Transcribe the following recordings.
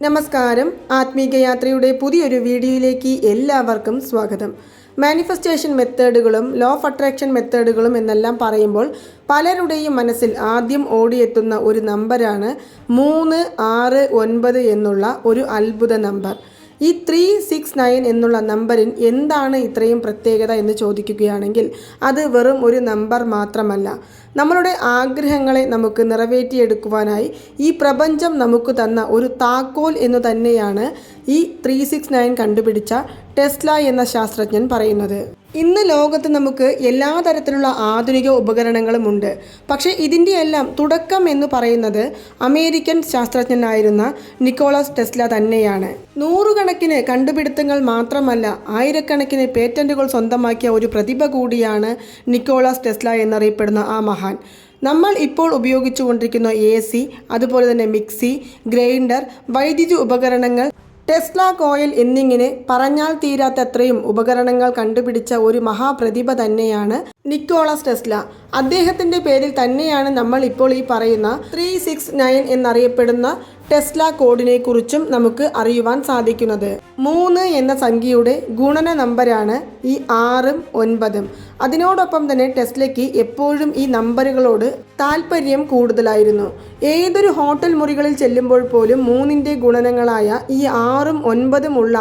നമസ്കാരം. ആത്മീകയാത്രയുടെ പുതിയൊരു വീഡിയോയിലേക്ക് എല്ലാവർക്കും സ്വാഗതം. മാനിഫെസ്റ്റേഷൻ മെത്തേഡുകളും ലോ ഓഫ് അട്രാക്ഷൻ മെത്തേഡുകളും എന്നെല്ലാം പറയുമ്പോൾ പലരുടെയും മനസ്സിൽ ആദ്യം ഓടിയെത്തുന്ന ഒരു നമ്പരാണ് മൂന്ന് ആറ് ഒൻപത് എന്നുള്ള ഒരു അത്ഭുത നമ്പർ. ഈ ത്രീ സിക്സ് നയൻ എന്നുള്ള നമ്പറിൻ എന്താണ് ഇത്രയും പ്രത്യേകത എന്ന് ചോദിക്കുകയാണെങ്കിൽ അത് വെറും ഒരു നമ്പർ മാത്രമല്ല. നമ്മളുടെ ആഗ്രഹങ്ങളെ നമുക്ക് നിറവേറ്റിയെടുക്കുവാനായി ഈ പ്രപഞ്ചം നമുക്ക് തന്ന ഒരു താക്കോൽ എന്ന് തന്നെയാണ് ഈ ത്രീ സിക്സ് നയൻ കണ്ടുപിടിച്ച ടെസ്ല എന്ന ശാസ്ത്രജ്ഞൻ പറയുന്നത്. ഇന്ന് ലോകത്ത് നമുക്ക് എല്ലാ തരത്തിലുള്ള ആധുനിക ഉപകരണങ്ങളുമുണ്ട് പക്ഷേ ഇതിന്റെ എല്ലാം തുടക്കം എന്ന് പറയുന്നത് അമേരിക്കൻ ശാസ്ത്രജ്ഞനായിരുന്ന നിക്കോളാസ് ടെസ്ല തന്നെയാണ്. നൂറുകണക്കിന് കണ്ടുപിടുത്തങ്ങൾ മാത്രമല്ല ആയിരക്കണക്കിന് പേറ്റന്റുകൾ സ്വന്തമാക്കിയ ഒരു പ്രതിഭ കൂടിയാണ് നിക്കോളാസ് ടെസ്ല എന്നറിയപ്പെടുന്ന ആ മഹാൻ. നമ്മൾ ഇപ്പോൾ ഉപയോഗിച്ചുകൊണ്ടിരിക്കുന്ന എ സി അതുപോലെ തന്നെ മിക്സി ഗ്രൈൻഡർ വൈദ്യുതി ഉപകരണങ്ങൾ ടെസ്ല കോയിൽ എന്നിങ്ങനെ പറഞ്ഞാൽ തീരാത്തത്രയും ഉപകരണങ്ങൾ കണ്ടുപിടിച്ച ഒരു മഹാപ്രതിഭ തന്നെയാണ് നിക്കോളസ് ടെസ്ല. അദ്ദേഹത്തിന്റെ പേരിൽ തന്നെയാണ് നമ്മൾ ഇപ്പോൾ ഈ പറയുന്ന ത്രീ സിക്സ് നയൻ എന്നറിയപ്പെടുന്ന ടെസ്ല കോഡിനെ കുറിച്ചും നമുക്ക് അറിയുവാൻ സാധിക്കുന്നത്. മൂന്ന് എന്ന സംഖ്യയുടെ ഗുണന നമ്പരാണ് ഈ ആറും ഒൻപതും. അതിനോടൊപ്പം തന്നെ ടെസ്ലയ്ക്ക് എപ്പോഴും ഈ നമ്പറുകളോട് താല്പര്യം കൂടുതലായിരുന്നു. ഏതൊരു ഹോട്ടൽ മുറികളിൽ ചെല്ലുമ്പോൾ പോലും മൂന്നിന്റെ ഗുണനങ്ങളായ ഈ ആറും ഒൻപതുമുള്ള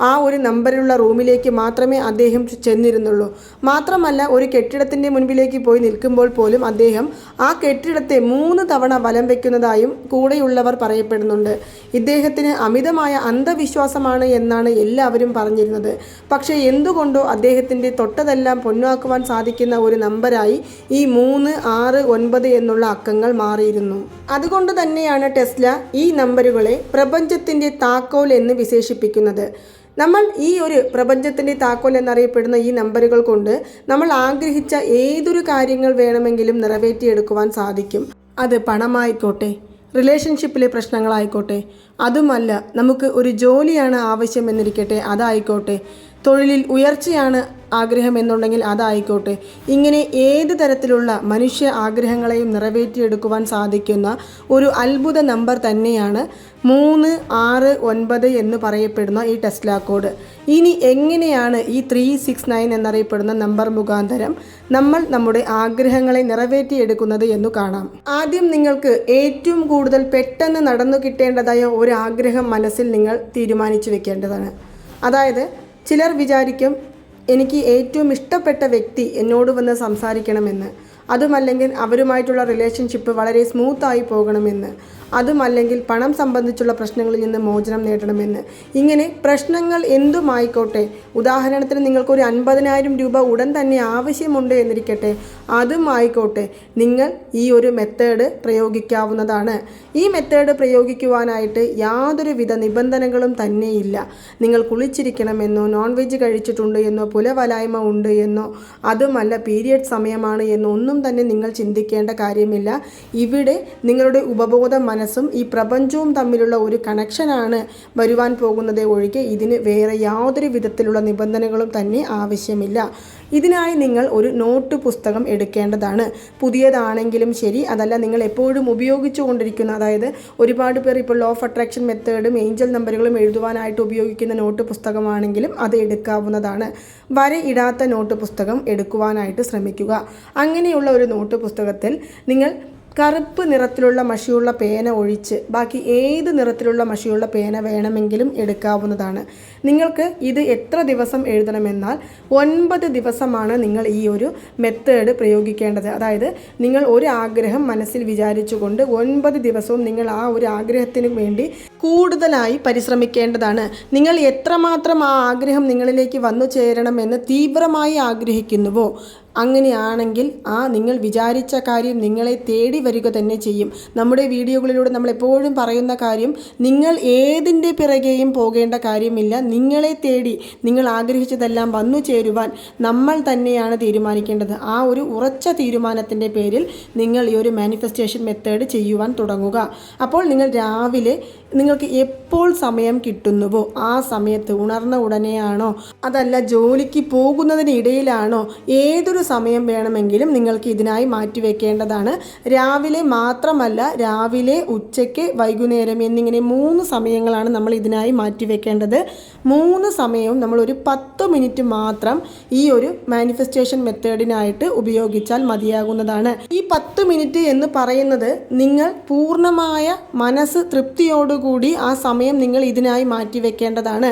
ആ ഒരു നമ്പറിലുള്ള റൂമിലേക്ക് മാത്രമേ അദ്ദേഹം ചെന്നിരുന്നുള്ളൂ. മാത്രമല്ല ഒരു കെട്ടിടത്തിന്റെ മുൻപിലേക്ക് പോയി നിൽക്കുമ്പോൾ പോലും അദ്ദേഹം ആ കെട്ടിടത്തെ മൂന്ന് തവണ വലം വയ്ക്കുന്നതായും കൂടെയുള്ളവർ പറയപ്പെടുന്നുണ്ട്. ഇദ്ദേഹത്തിന് അമിതമായ അന്ധവിശ്വാസമാണ് എന്നാണ് എല്ലാവരും പറഞ്ഞിരുന്നത്. പക്ഷേ എന്തുകൊണ്ടോ അദ്ദേഹത്തിന്റെ തൊട്ടതെല്ലാം പൊന്നാക്കുവാൻ സാധിക്കുന്ന ഒരു നമ്പരായി ഈ മൂന്ന് ആറ് ഒൻപത് എന്നുള്ള അക്കങ്ങൾ മാറിയിരുന്നു. അതുകൊണ്ട് തന്നെയാണ് ടെസ്ല ഈ നമ്പറുകളെ പ്രപഞ്ചത്തിന്റെ താക്കോൽ എന്ന് വിശേഷിപ്പിക്കുന്നത്. നമ്മൾ ഈ ഒരു പ്രപഞ്ചത്തിന്റെ താക്കോൽ എന്നറിയപ്പെടുന്ന ഈ നമ്പറുകൾ കൊണ്ട് നമ്മൾ ആഗ്രഹിച്ച ഏതൊരു കാര്യങ്ങൾ വേണമെങ്കിലും നിറവേറ്റിയെടുക്കുവാൻ സാധിക്കും. അത് പണമായിക്കോട്ടെ റിലേഷൻഷിപ്പിലെ പ്രശ്നങ്ങളായിക്കോട്ടെ അതുമല്ല നമുക്ക് ഒരു ജോലിയാണ് ആവശ്യമെന്നിരിക്കട്ടെ അതായിക്കോട്ടെ. തൊഴിലിൽ ഉയർച്ചയാണ് ആഗ്രഹം എന്നുണ്ടെങ്കിൽ അതായിക്കോട്ടെ. ഇങ്ങനെ ഏത് തരത്തിലുള്ള മനുഷ്യ ആഗ്രഹങ്ങളെയും നിറവേറ്റിയെടുക്കുവാൻ സാധിക്കുന്ന ഒരു അത്ഭുത നമ്പർ തന്നെയാണ് മൂന്ന് ആറ് ഒൻപത് എന്ന് പറയപ്പെടുന്ന ഈ ടെസ്ല കോഡ്. ഇനി എങ്ങനെയാണ് ഈ ത്രീ സിക്സ് നയൻ എന്നറിയപ്പെടുന്ന നമ്പർ മുഖാന്തരം നമ്മൾ നമ്മുടെ ആഗ്രഹങ്ങളെ നിറവേറ്റിയെടുക്കുന്നത് എന്ന് കാണാം. ആദ്യം നിങ്ങൾക്ക് ഏറ്റവും കൂടുതൽ പെട്ടെന്ന് നടന്നു കിട്ടേണ്ടതായ ഒരു ആഗ്രഹം മനസ്സിൽ നിങ്ങൾ തീരുമാനിച്ചു വെക്കേണ്ടതാണ്. അതായത് ചിലർ വിചാരിക്കും എനിക്ക് ഏറ്റവും ഇഷ്ടപ്പെട്ട വ്യക്തി എന്നോട് വന്ന് സംസാരിക്കണമെന്ന്. അതുമല്ലെങ്കിൽ അവരുമായിട്ടുള്ള റിലേഷൻഷിപ്പ് വളരെ സ്മൂത്തായി പോകണമെന്ന്. അതുമല്ലെങ്കിൽ പണം സംബന്ധിച്ചുള്ള പ്രശ്നങ്ങളിൽ നിന്ന് മോചനം നേടണമെന്ന്. ഇങ്ങനെ പ്രശ്നങ്ങൾ എന്തുമായിക്കോട്ടെ? ഉദാഹരണത്തിന് നിങ്ങൾക്കൊരു അൻപതിനായിരം രൂപ ഉടൻ തന്നെ ആവശ്യമുണ്ട് എന്നിരിക്കട്ടെ. അതുമായിക്കോട്ടെ. നിങ്ങൾ ഈ ഒരു മെത്തേഡ് പ്രയോഗിക്കാവുന്നതാണ്. ഈ മെത്തേഡ് പ്രയോഗിക്കുവാനായിട്ട് യാതൊരുവിധ നിബന്ധനകളും തന്നെയില്ല. നിങ്ങൾ കുളിച്ചിരിക്കണമെന്നോ നോൺ വെജ് കഴിച്ചിട്ടുണ്ട് എന്നോ പുലവലായ്മ ഉണ്ട് എന്നോ അതുമല്ല പീരിയഡ് സമയമാണ് എന്നോ ഒന്നും തന്നെ നിങ്ങൾ ചിന്തിക്കേണ്ട കാര്യമില്ല. ഇവിടെ നിങ്ങളുടെ ഉപബോധ മനസ്സും ഈ പ്രപഞ്ചവും തമ്മിലുള്ള ഒരു കണക്ഷനാണ് വരുവാൻ പോകുന്നത് ഒഴികെ ഇതിന് വേറെ യാതൊരു വിധത്തിലുള്ള നിബന്ധനകളും തന്നെ ആവശ്യമില്ല. ഇതിനായി നിങ്ങൾ ഒരു നോട്ട് പുസ്തകം എടുക്കേണ്ടതാണ്. പുതിയതാണെങ്കിലും ശരി അതല്ല നിങ്ങൾ എപ്പോഴും ഉപയോഗിച്ചു കൊണ്ടിരിക്കുന്ന അതായത് ഒരുപാട് പേർ ഇപ്പോൾ ലോ ഓഫ് അട്രാക്ഷൻ മെത്തേഡും ഏഞ്ചൽ നമ്പറുകളും എഴുതുവാനായിട്ട് ഉപയോഗിക്കുന്ന നോട്ട് പുസ്തകമാണെങ്കിലും അത് എടുക്കാവുന്നതാണ്. വരെ ഇടാത്ത നോട്ട് പുസ്തകം എടുക്കുവാനായിട്ട് ശ്രമിക്കുക. അങ്ങനെയുള്ള ഒരു നോട്ട് പുസ്തകത്തിൽ നിങ്ങൾ കറുപ്പ് നിറത്തിലുള്ള മഷിയുള്ള പേന ഒഴിച്ച് ബാക്കി ഏത് നിറത്തിലുള്ള മഷിയുള്ള പേന വേണമെങ്കിലും എടുക്കാവുന്നതാണ്. നിങ്ങൾക്ക് ഇത് എത്ര ദിവസം എഴുതണമെന്നാൽ ഒൻപത് ദിവസമാണ് നിങ്ങൾ ഈ ഒരു മെത്തേഡ് പ്രയോഗിക്കേണ്ടത്. അതായത് നിങ്ങൾ ഒരു ആഗ്രഹം മനസ്സിൽ വിചാരിച്ചുകൊണ്ട് ഒൻപത് ദിവസവും നിങ്ങൾ ആ ഒരു ആഗ്രഹത്തിന് വേണ്ടി കൂടുതലായി പരിശ്രമിക്കേണ്ടതാണ്. നിങ്ങൾ എത്രമാത്രം ആ ആഗ്രഹം നിങ്ങളിലേക്ക് വന്നു ചേരണമെന്ന് തീവ്രമായി ആഗ്രഹിക്കുന്നുവോ? അങ്ങനെയാണെങ്കിൽ ആ നിങ്ങൾ വിചാരിച്ച കാര്യം നിങ്ങളെ തേടി വരിക തന്നെ ചെയ്യും. നമ്മുടെ വീഡിയോകളിലൂടെ നമ്മൾ എപ്പോഴും പറയുന്ന കാര്യം നിങ്ങൾ ഏതിന്റെ പിറകെയും പോകേണ്ട കാര്യമില്ല. നിങ്ങളെ തേടി നിങ്ങൾ ആഗ്രഹിച്ചതെല്ലാം വന്നു ചേരുവാൻ നമ്മൾ തന്നെയാണ് തീരുമാനിക്കേണ്ടത്. ആ ഒരു ഉറച്ച തീരുമാനത്തിന്റെ പേരിൽ നിങ്ങൾ ഈ ഒരു മാനിഫെസ്റ്റേഷൻ മെത്തേഡ് ചെയ്യുവാൻ തുടങ്ങുക. അപ്പോൾ നിങ്ങൾ രാവിലെ നിങ്ങൾക്ക് എപ്പോൾ സമയം കിട്ടുന്നുവോ ആ സമയത്ത് ഉണർന്ന ഉടനെയാണോ? അതല്ല ജോലിക്ക് പോകുന്നതിനിടയിലാണോ? ഏതൊരു സമയം വേണമെങ്കിലും നിങ്ങൾക്ക് ഇതിനായി മാറ്റിവെക്കേണ്ടതാണ്. രാവിലെ മാത്രമല്ല രാവിലെ ഉച്ചയ്ക്ക് വൈകുന്നേരം എന്നിങ്ങനെ മൂന്ന് സമയങ്ങളാണ് നമ്മൾ ഇതിനായി മാറ്റിവെക്കേണ്ടത്. മൂന്ന് സമയവും നമ്മൾ ഒരു പത്ത് മിനിറ്റ് മാത്രം ഈ ഒരു മാനിഫെസ്റ്റേഷൻ മെത്തേഡിനായിട്ട് ഉപയോഗിച്ചാൽ മതിയാകുന്നതാണ്. ഈ പത്ത് മിനിറ്റ് എന്ന് പറയുന്നത് നിങ്ങൾ പൂർണമായ മനസ്സ് തൃപ്തിയോടുകൂടി ആ സമയം നിങ്ങൾ ഇതിനായി മാറ്റിവെക്കേണ്ടതാണ്.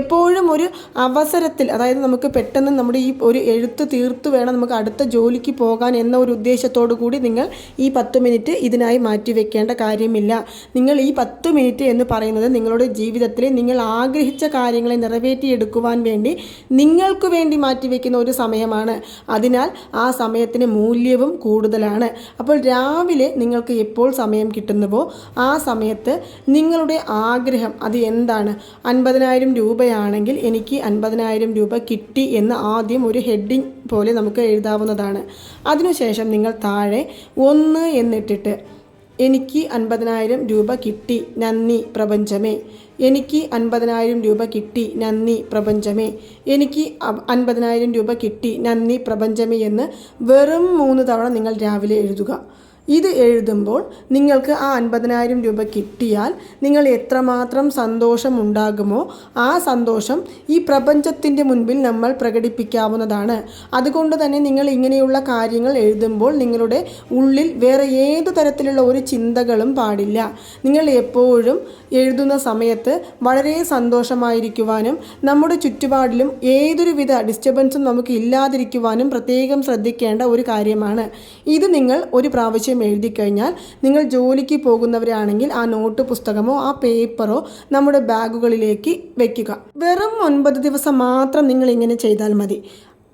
എപ്പോഴും ഒരു അവസരത്തിൽ അതായത് നമുക്ക് പെട്ടെന്ന് നമ്മുടെ ഈ ഒരു എഴുത്ത് തീർത്ത് വേണം നമുക്ക് അടുത്ത ജോലിക്ക് പോകാൻ എന്ന ഒരു ഉദ്ദേശത്തോടു കൂടി നിങ്ങൾ ഈ പത്ത് മിനിറ്റ് ഇതിനായി മാറ്റി മാറ്റിവെക്കേണ്ട കാര്യമില്ല. നിങ്ങൾ ഈ പത്ത് മിനിറ്റ് എന്ന് പറയുന്നത് നിങ്ങളുടെ ജീവിതത്തിലെ നിങ്ങൾ ആഗ്രഹിച്ച കാര്യങ്ങളെ നിറവേറ്റിയെടുക്കുവാൻ വേണ്ടി നിങ്ങൾക്ക് വേണ്ടി മാറ്റിവെക്കുന്ന ഒരു സമയമാണ്. അതിനാൽ ആ സമയത്തിന് മൂല്യവും കൂടുതലാണ്. അപ്പോൾ രാവിലെ നിങ്ങൾക്ക് എപ്പോൾ സമയം കിട്ടുന്നുവോ ആ സമയത്ത് നിങ്ങളുടെ ആഗ്രഹം അത് എന്താണ്? അൻപതിനായിരം രൂപയാണെങ്കിൽ എനിക്ക് അൻപതിനായിരം രൂപ കിട്ടി എന്ന് ആദ്യം ഒരു ഹെഡിങ് പോലെ നമുക്ക് എഴുതാവുന്നതാണ്. അതിനുശേഷം നിങ്ങൾ താഴെ ഒന്ന് എന്നിട്ടിട്ട് എനിക്ക് അൻപതിനായിരം രൂപ കിട്ടി നന്ദി പ്രപഞ്ചമേ. എനിക്ക് അൻപതിനായിരം രൂപ കിട്ടി നന്ദി പ്രപഞ്ചമേ. എനിക്ക് അൻപതിനായിരം രൂപ കിട്ടി നന്ദി പ്രപഞ്ചമേ എന്ന് വെറും മൂന്ന് തവണ നിങ്ങൾ രാവിലെ എഴുതുക. ഇത് എഴുതുമ്പോൾ നിങ്ങൾക്ക് ആ അൻപതിനായിരം രൂപ കിട്ടിയാൽ നിങ്ങൾ എത്രമാത്രം സന്തോഷം ഉണ്ടാകുമോ ആ സന്തോഷം ഈ പ്രപഞ്ചത്തിന്റെ മുൻപിൽ നമ്മൾ പ്രകടിപ്പിക്കാവുന്നതാണ്. അതുകൊണ്ട് തന്നെ നിങ്ങൾ ഇങ്ങനെയുള്ള കാര്യങ്ങൾ എഴുതുമ്പോൾ നിങ്ങളുടെ ഉള്ളിൽ വേറെ ഏത് തരത്തിലുള്ള ഒരു ചിന്തകളും പാടില്ല. നിങ്ങൾ എപ്പോഴും എഴുതുന്ന സമയത്ത് വളരെ സന്തോഷമായിരിക്കുവാനും നമ്മുടെ ചുറ്റുപാടിലും ഏതൊരുവിധ ഡിസ്റ്റർബൻസും നമുക്ക് ഇല്ലാതിരിക്കുവാനും പ്രത്യേകം ശ്രദ്ധിക്കേണ്ട ഒരു കാര്യമാണ്. ഇത് നിങ്ങൾ ഒരു പ്രാവശ്യം എഴുതി കഴിഞ്ഞാൽ നിങ്ങൾ ജോലിക്ക് പോകുന്നവരാണെങ്കിൽ ആ നോട്ട് പുസ്തകമോ ആ പേപ്പറോ നമ്മുടെ ബാഗുകളിലേക്ക് വെക്കുക. വെറും ഒൻപത് ദിവസം മാത്രം നിങ്ങൾ ഇങ്ങനെ ചെയ്താൽ മതി.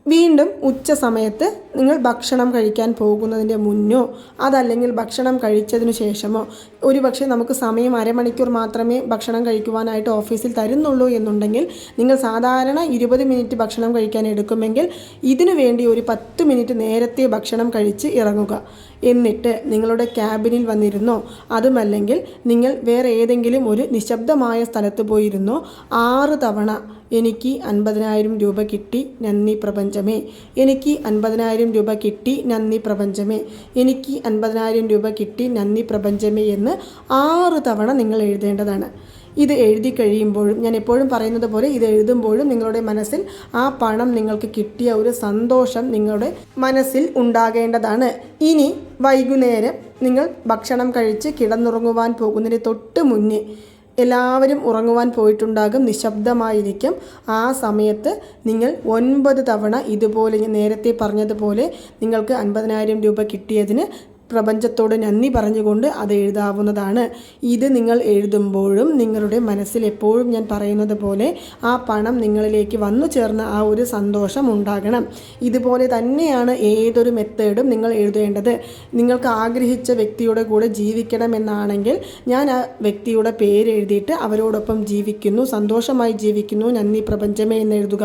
വീണ്ടും ഉച്ച സമയത്ത് നിങ്ങൾ ഭക്ഷണം കഴിക്കാൻ പോകുന്നതിന്റെ മുന്നോ അതല്ലെങ്കിൽ ഭക്ഷണം കഴിച്ചതിനു ശേഷമോ ഒരുപക്ഷെ നമുക്ക് സമയം അരമണിക്കൂർ മാത്രമേ ഭക്ഷണം കഴിക്കുവാനായിട്ട് ഓഫീസിൽ തരുന്നുള്ളൂ എന്നുണ്ടെങ്കിൽ നിങ്ങൾ സാധാരണ ഇരുപത് മിനിറ്റ് ഭക്ഷണം കഴിക്കാൻ എടുക്കുമെങ്കിൽ ഇതിനു വേണ്ടി ഒരു പത്ത് മിനിറ്റ് നേരത്തെ ഭക്ഷണം കഴിച്ച് ഇറങ്ങുക. എന്നിട്ട് നിങ്ങളുടെ ക്യാബിനിൽ വന്നിരുന്നോ? അതുമല്ലെങ്കിൽ നിങ്ങൾ വേറെ ഏതെങ്കിലും ഒരു നിശബ്ദമായ സ്ഥലത്ത് പോയിരുന്നോ? ആറ് തവണ എനിക്ക് അൻപതിനായിരം രൂപ കിട്ടി നന്ദി പ്രപഞ്ചമേ. എനിക്ക് അൻപതിനായിരം രൂപ കിട്ടി നന്ദി പ്രപഞ്ചമേ. എനിക്ക് അൻപതിനായിരം രൂപ കിട്ടി നന്ദി പ്രപഞ്ചമേ എന്ന് ആറ് തവണ നിങ്ങൾ എഴുതേണ്ടതാണ്. ഇത് എഴുതി കഴിയുമ്പോഴും ഞാൻ എപ്പോഴും പറയുന്നത് പോലെ ഇത് എഴുതുമ്പോഴും നിങ്ങളുടെ മനസ്സിൽ ആ പണം നിങ്ങൾക്ക് കിട്ടിയ ഒരു സന്തോഷം നിങ്ങളുടെ മനസ്സിൽ ഉണ്ടാകേണ്ടതാണ്. ഇനി വൈകുന്നേരം നിങ്ങൾ ഭക്ഷണം കഴിച്ച് കിടന്നുറങ്ങുവാൻ പോകുന്നതിന് തൊട്ട് മുന്നേ എല്ലാവരും ഉറങ്ങുവാൻ പോയിട്ടുണ്ടാകും നിശബ്ദമായിരിക്കും. ആ സമയത്ത് നിങ്ങൾ ഒൻപത് തവണ ഇതുപോലെ നേരത്തെ പറഞ്ഞതുപോലെ നിങ്ങൾക്ക് അൻപതിനായിരം രൂപ കിട്ടിയതിന് പ്രപഞ്ചത്തോട് നന്ദി പറഞ്ഞുകൊണ്ട് അത് എഴുതാവുന്നതാണ്. ഇത് നിങ്ങൾ എഴുതുമ്പോഴും നിങ്ങളുടെ മനസ്സിൽ എപ്പോഴും ഞാൻ പറയുന്നത് പോലെ ആ പണം നിങ്ങളിലേക്ക് വന്നു ചേർന്ന ആ ഒരു സന്തോഷം ഉണ്ടാകണം. ഇതുപോലെ തന്നെയാണ് ഏതൊരു മെത്തേഡും നിങ്ങൾ എഴുതേണ്ടത്. നിങ്ങൾക്ക് ആഗ്രഹിച്ച വ്യക്തിയുടെ കൂടെ ജീവിക്കണമെന്നാണെങ്കിൽ ഞാൻ ആ വ്യക്തിയുടെ പേര് എഴുതിയിട്ട് അവരോടൊപ്പം ജീവിക്കുന്നു സന്തോഷമായി ജീവിക്കുന്നു നന്ദി പ്രപഞ്ചമേ എന്ന് എഴുതുക.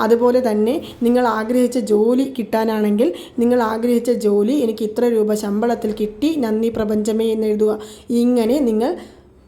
അതുപോലെ തന്നെ നിങ്ങൾ ആഗ്രഹിച്ച ജോലി കിട്ടാനാണെങ്കിൽ നിങ്ങൾ ആഗ്രഹിച്ച ജോലി എനിക്ക് ഇത്ര രൂപ ശമ്പളത്തിൽ കിട്ടി നന്ദി പ്രപഞ്ചമേ എന്ന് എഴുതുക. ഇങ്ങനെ നിങ്ങൾ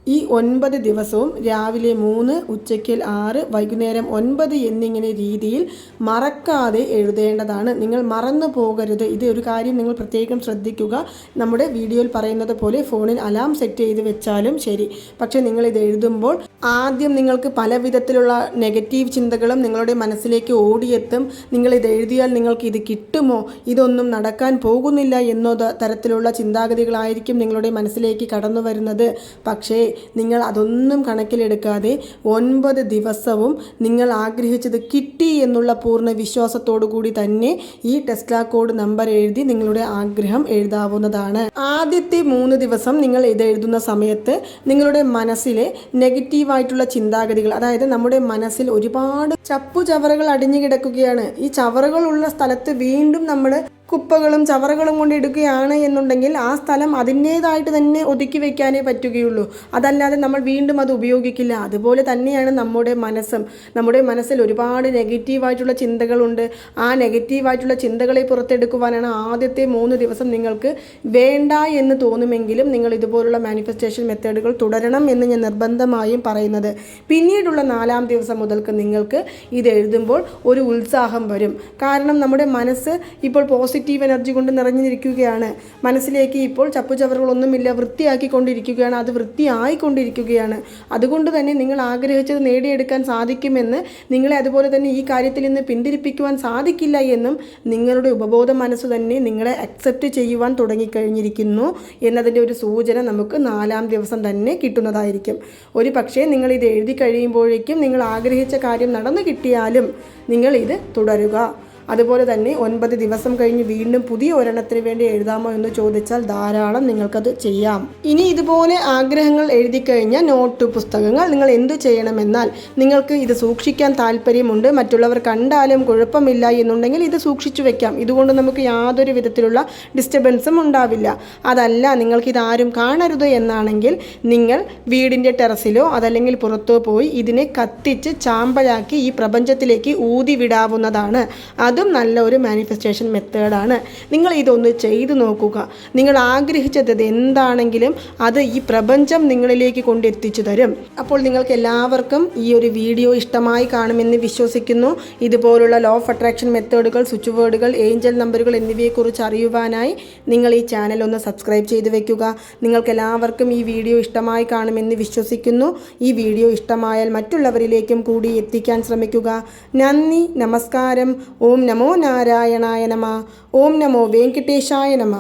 ഈ ഒൻപത് ദിവസവും രാവിലെ മൂന്ന് ഉച്ചയ്ക്കിൽ ആറ് വൈകുന്നേരം ഒൻപത് എന്നിങ്ങനെ രീതിയിൽ മറക്കാതെ എഴുതേണ്ടതാണ്. നിങ്ങൾ മറന്നു പോകരുത്. ഇത് ഒരു കാര്യം നിങ്ങൾ പ്രത്യേകം ശ്രദ്ധിക്കുക. നമ്മുടെ വീഡിയോയിൽ പറയുന്നത് പോലെ ഫോണിൽ അലാം സെറ്റ് ചെയ്ത് വെച്ചാലും ശരി. പക്ഷേ നിങ്ങൾ ഇത് എഴുതുമ്പോൾ ആദ്യം നിങ്ങൾക്ക് പല വിധത്തിലുള്ള നെഗറ്റീവ് ചിന്തകളും നിങ്ങളുടെ മനസ്സിലേക്ക് ഓടിയെത്തും. നിങ്ങൾ ഇത് എഴുതിയാൽ നിങ്ങൾക്ക് ഇത് കിട്ടുമോ? ഇതൊന്നും നടക്കാൻ പോകുന്നില്ല എന്നോ തരത്തിലുള്ള ചിന്താഗതികളായിരിക്കും നിങ്ങളുടെ മനസ്സിലേക്ക് കടന്നു വരുന്നത്. പക്ഷേ നിങ്ങൾ അതൊന്നും കണക്കിലെടുക്കാതെ ഒൻപത് ദിവസവും നിങ്ങൾ ആഗ്രഹിച്ചത് കിട്ടി എന്നുള്ള പൂർണ വിശ്വാസത്തോടു കൂടി തന്നെ ഈ ടെസ്ല കോഡ് നമ്പർ എഴുതി നിങ്ങളുടെ ആഗ്രഹം എഴുതാവുന്നതാണ്. ആദ്യത്തെ മൂന്ന് ദിവസം നിങ്ങൾ ഇത് എഴുതുന്ന സമയത്ത് നിങ്ങളുടെ മനസ്സിലെ നെഗറ്റീവായിട്ടുള്ള ചിന്താഗതികൾ അതായത് നമ്മുടെ മനസ്സിൽ ഒരുപാട് ചപ്പു ചവറുകൾ അടിഞ്ഞു കിടക്കുകയാണ്. ഈ ചവറുകളുള്ള സ്ഥലത്ത് വീണ്ടും നമ്മൾ കുപ്പകളും ചവറുകളും കൊണ്ട് ഇടുകയാണ് എന്നുണ്ടെങ്കിൽ ആ സ്ഥലം അതിന്റേതായിട്ട് തന്നെ ഒതുക്കി വയ്ക്കാനേ പറ്റുകയുള്ളൂ. അതല്ലാതെ നമ്മൾ വീണ്ടും അത് ഉപയോഗിക്കില്ല. അതുപോലെ തന്നെയാണ് നമ്മുടെ മനസ്സും. നമ്മുടെ മനസ്സിൽ ഒരുപാട് നെഗറ്റീവായിട്ടുള്ള ചിന്തകളുണ്ട്. ആ നെഗറ്റീവായിട്ടുള്ള ചിന്തകളെ പുറത്തെടുക്കുവാനാണ് ആദ്യത്തെ മൂന്ന് ദിവസം നിങ്ങൾക്ക് വേണ്ട എന്ന് തോന്നുമെങ്കിലും നിങ്ങൾ ഇതുപോലുള്ള മാനിഫെസ്റ്റേഷൻ മെത്തേഡുകൾ തുടരണം എന്ന് ഞാൻ നിർബന്ധമായും പറയുന്നത്. പിന്നീടുള്ള നാലാം ദിവസം മുതൽക്ക് നിങ്ങൾക്ക് ഇത് എഴുതുമ്പോൾ ഒരു ഉത്സാഹം വരും. കാരണം നമ്മുടെ മനസ്സ് ഇപ്പോൾ പോസിറ്റീവ് എനർജി കൊണ്ട് നിറഞ്ഞിരിക്കുകയാണ്. മനസ്സിലേക്ക് ഇപ്പോൾ ചപ്പുചവറുകളൊന്നുമില്ല. വൃത്തിയാക്കിക്കൊണ്ടിരിക്കുകയാണ്. അത് വൃത്തിയായിക്കൊണ്ടിരിക്കുകയാണ്. അതുകൊണ്ട് തന്നെ നിങ്ങൾ ആഗ്രഹിച്ചത് നേടിയെടുക്കാൻ സാധിക്കുമെന്ന് നിങ്ങളെ അതുപോലെ തന്നെ ഈ കാര്യത്തിൽ നിന്ന് പിന്തിരിപ്പിക്കുവാൻ സാധിക്കില്ല എന്നും നിങ്ങളുടെ ഉപബോധ മനസ്സ് തന്നെ നിങ്ങളെ അക്സെപ്റ്റ് ചെയ്യുവാൻ തുടങ്ങിക്കഴിഞ്ഞിരിക്കുന്നു എന്നതിന്റെ ഒരു സൂചന നമുക്ക് നാലാം ദിവസം തന്നെ കിട്ടുന്നതായിരിക്കും. ഒരു പക്ഷേ നിങ്ങൾ ഇത് എഴുതി കഴിയുമ്പോഴേക്കും നിങ്ങൾ ആഗ്രഹിച്ച കാര്യം നടന്നു കിട്ടിയാലും നിങ്ങൾ ഇത് തുടരുക. അതുപോലെ തന്നെ ഒൻപത് ദിവസം കഴിഞ്ഞ് വീണ്ടും പുതിയ ഒരെണ്ണത്തിന് വേണ്ടി എഴുതാമോ എന്ന് ചോദിച്ചാൽ ധാരാളം നിങ്ങൾക്കത് ചെയ്യാം. ഇനി ഇതുപോലെ ആഗ്രഹങ്ങൾ എഴുതി കഴിഞ്ഞാൽ നോട്ട് പുസ്തകങ്ങൾ നിങ്ങൾ എന്തു ചെയ്യണമെന്നാൽ നിങ്ങൾക്ക് ഇത് സൂക്ഷിക്കാൻ താല്പര്യമുണ്ട്. മറ്റുള്ളവർ കണ്ടാലും കുഴപ്പമില്ല എന്നുണ്ടെങ്കിൽ ഇത് സൂക്ഷിച്ചു വെക്കാം. ഇതുകൊണ്ട് നമുക്ക് യാതൊരു വിധത്തിലുള്ള ഡിസ്റ്റർബൻസും ഉണ്ടാവില്ല. അതല്ല നിങ്ങൾക്ക് ആരും കാണരുത് എന്നാണെങ്കിൽ നിങ്ങൾ വീടിന്റെ ടെറസിലോ അതല്ലെങ്കിൽ പുറത്തോ പോയി ഇതിനെ കത്തിച്ച് ചാമ്പലാക്കി ഈ പ്രപഞ്ചത്തിലേക്ക് ഊതി വിടാവുന്നതാണ്. അതും നല്ല ഒരു മാനിഫെസ്റ്റേഷൻ മെത്തേഡാണ് നിങ്ങൾ ഇതൊന്ന് ചെയ്തു നോക്കുക. നിങ്ങൾ ആഗ്രഹിച്ചത് എന്താണെങ്കിലും അത് ഈ പ്രപഞ്ചം നിങ്ങളിലേക്ക് കൊണ്ടെത്തിച്ചു തരും. അപ്പോൾ നിങ്ങൾക്ക് എല്ലാവർക്കും ഈ ഒരു വീഡിയോ ഇഷ്ടമായി കാണുമെന്ന് വിശ്വസിക്കുന്നു. ഇതുപോലുള്ള ലോ ഓഫ് അട്രാക്ഷൻ മെത്തേഡുകൾ സ്വിച്ച് വേർഡുകൾ ഏഞ്ചൽ നമ്പറുകൾ എന്നിവയെക്കുറിച്ച് അറിയുവാനായി നിങ്ങൾ ഈ ചാനൽ ഒന്ന് സബ്സ്ക്രൈബ് ചെയ്ത് വെക്കുക. നിങ്ങൾക്ക് എല്ലാവർക്കും ഈ വീഡിയോ ഇഷ്ടമായി കാണുമെന്ന് വിശ്വസിക്കുന്നു. ഈ വീഡിയോ ഇഷ്ടമായാൽ മറ്റുള്ളവരിലേക്കും കൂടി എത്തിക്കാൻ ശ്രമിക്കുക. നന്ദി നമസ്കാരം. ഓം നമോ നാരായണായ നമ. ഓം നമോ വെങ്കടേശായ നമ.